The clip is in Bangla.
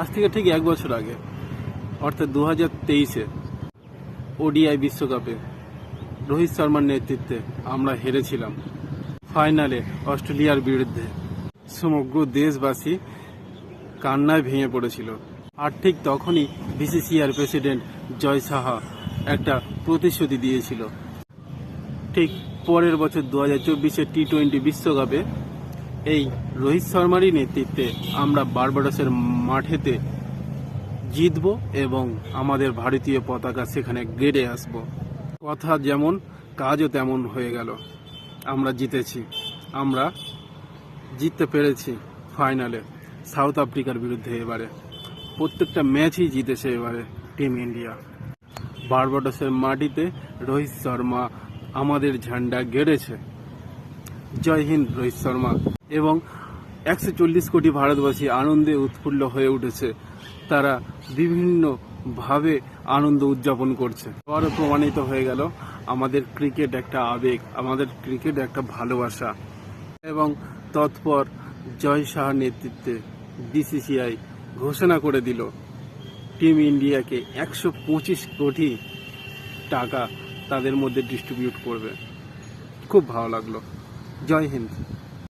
আজ থেকে ঠিক এক বছর আগে, অর্থাৎ দু হাজার তেইশে, ওডিআই বিশ্বকাপে রোহিত শর্মার নেতৃত্বে আমরা হেরেছিলাম। ফাইনালে অস্ট্রেলিয়ার বিরুদ্ধে সমগ্র দেশবাসী কান্নায় ভেঙে পড়েছিল। আর ঠিক তখনই বিসিসিআর প্রেসিডেন্ট জয় সাহা একটা প্রতিশ্রুতি দিয়েছিল। ঠিক পরের বছর দু হাজার চব্বিশের টি টোয়েন্টি বিশ্বকাপে এই রোহিত শর্মারই নেতৃত্বে আমরা বারবাডসের মাঠেতে জিতব এবং আমাদের ভারতীয় পতাকা সেখানে গেড়ে আসব। কথা যেমন, কাজও তেমন হয়ে গেল। আমরা জিতেছি। আমরা জিততে পেরেছি ফাইনালে সাউথ আফ্রিকার বিরুদ্ধে এবারে। প্রত্যেকটা ম্যাচই জিতেছে এবারে টিম ইন্ডিয়া। বারবাডসের মাটিতে রোহিত শর্মা আমাদের ঝান্ডা গেড়েছে। জয় হিন্দ, রোহিত শর্মা। এবং একশো চল্লিশ কোটি ভারতবাসী আনন্দে উৎফুল্ল হয়ে উঠেছে। তারা বিভিন্নভাবে আনন্দ উদযাপন করছে। আবারও প্রমাণিত হয়ে গেল, আমাদের ক্রিকেট একটা আবেগ, আমাদের ক্রিকেট একটা ভালোবাসা। এবং তৎপর জয় শাহর নেতৃত্বে বিসিসিআই ঘোষণা করে দিল, টিম ইন্ডিয়াকে একশো পঁচিশ কোটি টাকা তাদের মধ্যে ডিস্ট্রিবিউট করবে। খুব ভালো লাগল। জয় হিন্দ।